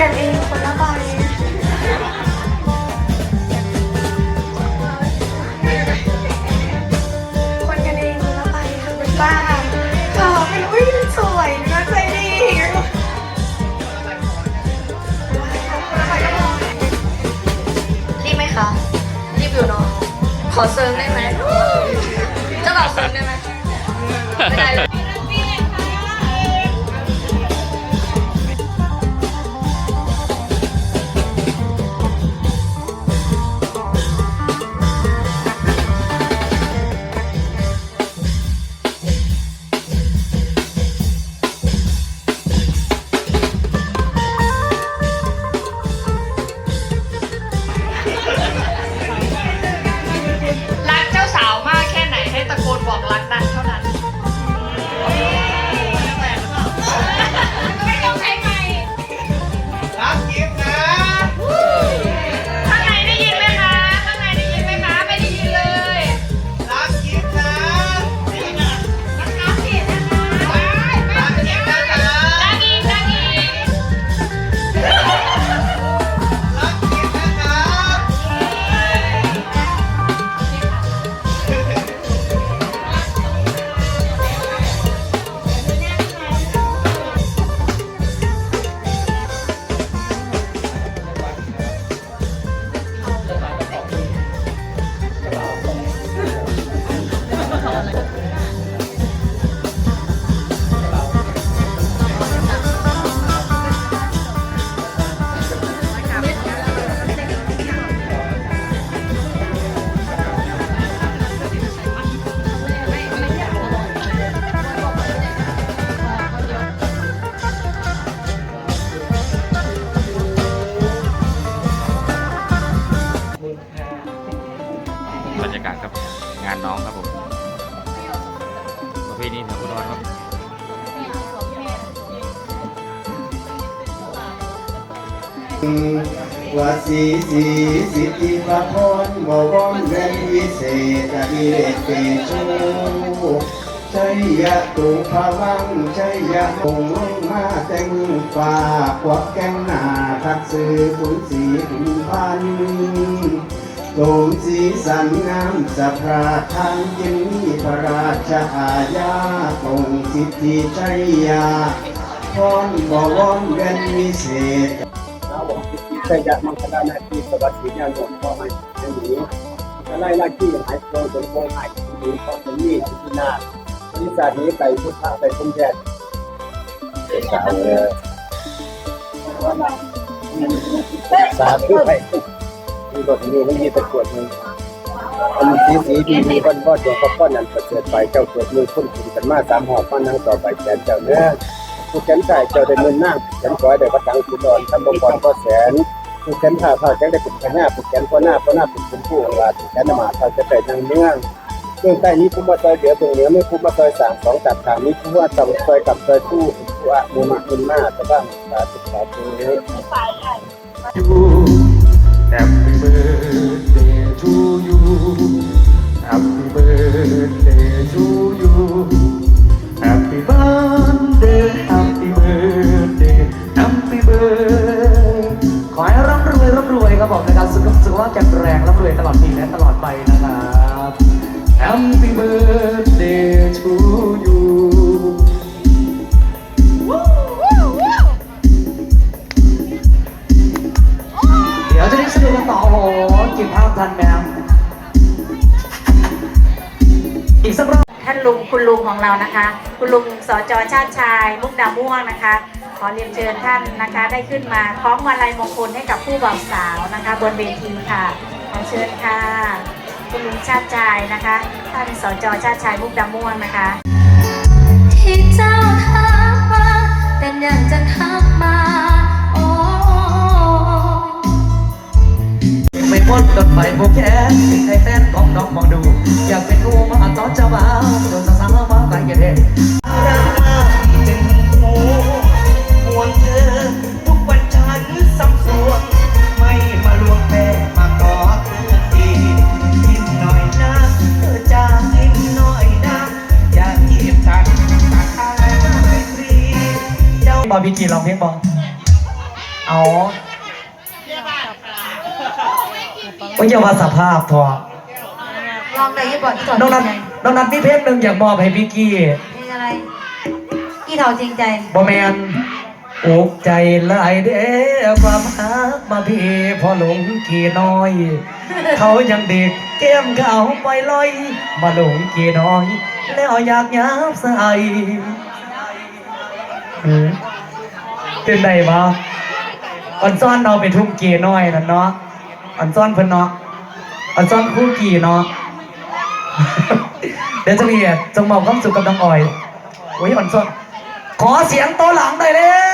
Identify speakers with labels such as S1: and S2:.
S1: กันเองคนละใบคนกันเองคนละใบค่ะ
S2: เป็
S1: บ้าค่เป็นอุ้ยสวยนะใจดีรีบไหมคะ รีบอยู่เนาะ ขอเซิ
S2: ร์ฟได้ไหมจะ
S1: บอกวเซิ
S2: ร์ฟ
S3: ได้ไหมไม่ได้ เพณีแถวอุดรครับ
S4: ว่าสีสีสิทธิพระพรบ่วอนเวนวิเศษอิเรกเตโชชัยยะตุภาวังชัยยะคงลงมาแต่มือฟ้าควักแก้งหน้าทักซื้อขุนสีขุนพัน โสมสีสันงามสะพราทานยังมีพระราชอาญาตรงสิทธิชัยยาพรบ่วอนเวนวิเศษ
S5: เราบอกใช่จะมังคลานาทีสวัสดิ์ญาณหลวงพ่อให้ในนี้ไล่ล่าที่หายโดนจนโกงหายถึงความเป็นนี่ที่นาวิสานี้ไปพุทธะไปพุ่มแดดสาวเลยสาธุไป มีบทนี้ไม่มีตะกวดมืออันสีสีดีมีบ้านพ่อตัวพ่อพ่อนั้นประเสริฐไปเจ้าเกิดมือพุ่นถึงกันมาสามหอบมานั่งต่อไปแสนเจ้าเนื้อผู้แขนใส่เจ้าได้เงินนั่งแขนขวาได้พระตังสุดอนทำบงกรก็แสนผู้แขนผ้าผ้าแขนได้เป็นขน้าผู้แขนข้อหน้าข้อหน้าเป็นคุณผู้ของราผู้แขนมาเขาจะไปทางเมืองเบื้องใต้นี้ผู้มาซอยเหลือเบื้องเหนือไม่ผู้มาซอยสามสองตัดทางนี้ผู้ว่าตำซอยกับซอยผู้ผู้ว่ามูมาคุณหน้าตะบ้างสาธุสาธุ
S6: ขอให้ร่ำรวยร่ำรวยครับผมนะครับสุขสุขภาพแข็งแรงร่ำรวยตลอดปีและตลอดไปนะครับ Happy birthday to you เดี๋ยวจะได้สนุกกันต่อโอ้โหกินภาพทันไหมครับอีกสักรอบ
S7: ท่านลุงคุณลุงของเรานะคะ คุณลุงสจชาติชาย มุกดาม่วงนะคะ ขอเรียนเชิญท่านนะคะ ได้ขึ้นมาคล้องมาลัยมงคลให้กับผู้บ่าวสาวนะคะ บนเวทีค่ะขอเชิญค่ะ คุณลุงชาติชายนะคะ ท่านสจชาติชายมุกดาม่วงนะคะ
S8: เจ้า
S6: บาร์บีคิวลองเพลงบอเอาไม่ใช่ว่าสภาพทอ
S7: ลองเลยยี่บอกที่ถอด
S6: น้องนัทน้องนัทมีเพลงหนึ่งอยากมอบให้พี่กี้
S7: เพลงอะไรกี่เท่าจริงใจ
S6: บอแมนอกใจหลายเด้อความฮักมาพี่พอหลงกี่น้อย เขายังเด็กแก้มขาวปล่อยลอย มาหลงเกน้อย แล้วอยากยับใส่ หือเป็นไงบ้าอันซ่อนเราไปทุ่มเกน้อยนั่นเนาะอันซ่อนเพิ่นเนาะอันซ่อนคู่กีเนาะเดี๋ยวจะเรีจงมอบความสุขกับน้องออยโอ้ยอันซ่อนขอเสียงโตหลังได้เลย